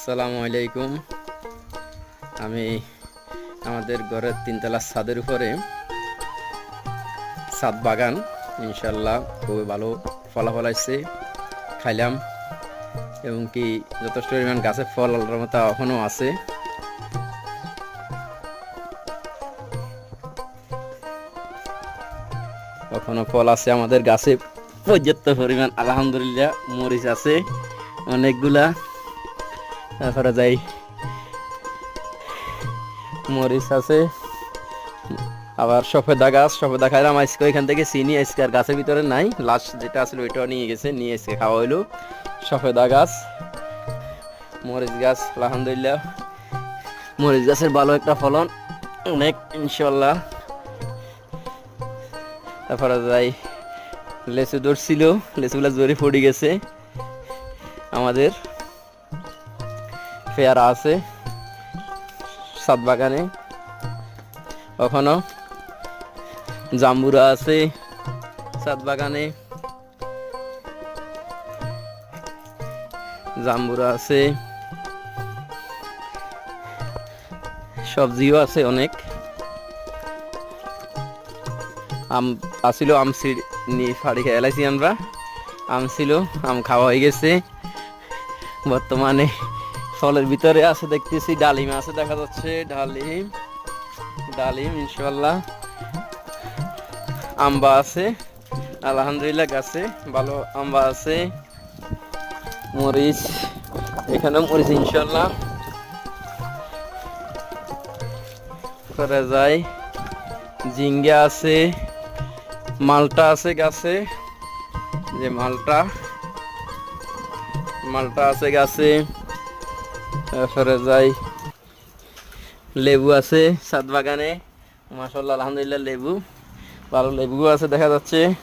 আসসালামু আলাইকুম। আমি আমাদের ঘরের তিনতলা ছাদের উপরে ছাদ বাগান। ইনশাল্লাহ খুবই ভালো ফলাফল আসছে। খাইলাম। এবং কি যথেষ্ট পরিমাণ গাছে ফল মতো এখনও আছে। এখনও ফল আছে আমাদের গাছে। পর্যাপ্ত পরিমাণ, আলহামদুলিল্লাহ, মরিচ আছে। অনেকগুলা তারপরে যাই। মরিচ আছে। আবার সফেদা গাছ, সফেদা খাইলাম। আজকে ওইখান থেকে চিনি, আজকে আর গাছের ভিতরে নাই। লাস্ট যেটা আসলে ওইটাও নিয়ে গেছে, নিয়ে আজকে খাওয়া হইল। সফেদা গাছ, মরিচ গাছ, আলহামদুলিল্লাহ। মরিচ গাছের ভালো একটা ফলন, অনেক ইনশাল্লাহ তারপরে যাই, লেচু ধরছিল, লেচুগুলা জোরে পড়ে গেছে আমাদের। পেয়ারা আছে, সাত বাগানে। কখনো জাম্বুরা আছে, সাত বাগানে। জাম্বুরা আছে। সবজিও আছে অনেক। আম আসিল, আম নিয়ে ফাড়ি খেয়ে এলাইছি আমরা। আম ছিল, আম খাওয়া হয়ে গেছে। বর্তমানে ফলের ভিতরে আছে, দেখতেছি ডালিম আছে, দেখা যাচ্ছে ডালিম ডালিম ইনশাল্লাহ আম্বা আছে, আলহামদুলিল্লাহ গাছে ভালো আম্বা আছে। মরিচ এখানে মরিচ ইনশাল্লাহ করা যায় জিঙ্গা আছে, মালটা আছে গাছে, যে মালটা মালটা আছে গাছে। তারপরে যাই। লেবু আছে সাত বাগানে। মাসাল্লাহ আলহামদুলিল্লাহ লেবু। ভালো লেবু আছে দেখা যাচ্ছে।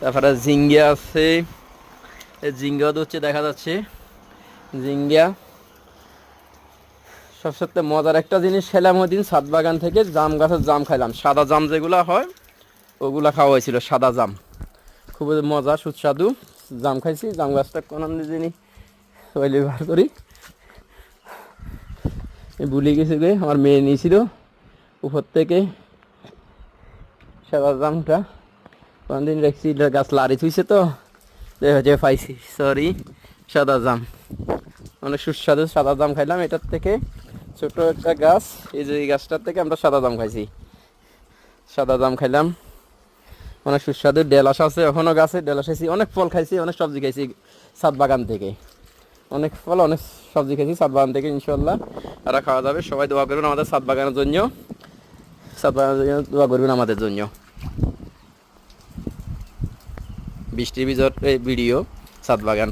তারপরে ঝিঙ্গা আছে। ঝিঙ্গাও তো হচ্ছে দেখা যাচ্ছে। ঝিঙ্গা। সবসাথে মজার একটা জিনিস খেলাম ওই দিন সাত বাগান থেকে, জাম গাছের জাম খাইলাম। সাদা জাম যেগুলো হয়, ওগুলা খাওয়া হয়েছিল, সাদা জাম। খুবই মজা, সুস্বাদু। জাম খাইছি, জাম গাছটা কোন ওইলে ব্যবহার করি। ভুলে গেছে গে আমার মেয়ে নিয়েছিল। উপর থেকে সাদা জামটা। কোনদিন রেখেছি গাছ লাড়ি থুইছে তো যায় পাইছি সরি সাদা জাম। অনেক সুস্বাদু সাদা জাম খাইলাম। এটার থেকে ছোট একটা গাছ, এই যে গাছটার থেকে আমরা সাদা জাম খাইছি। সাদা জাম খাইলাম। অনেক সুস্বাদু ডেলাস আছে এখনও গাছে ডেলাস খাইছি। অনেক ফল খাইছি, অনেক সবজি খাইছি সাত বাগান থেকে। অনেক ফল, অনেক সবজি খাইছি সাত বাগান থেকে ইনশাল্লাহ আর খাওয়া যাবে সবাই দোয়া করবেন আমাদের সাত বাগানের জন্য। সাত বাগানের জন্য দোয়া করবেন আমাদের জন্য। বৃষ্টি এই ভিডিও, সাত বাগান।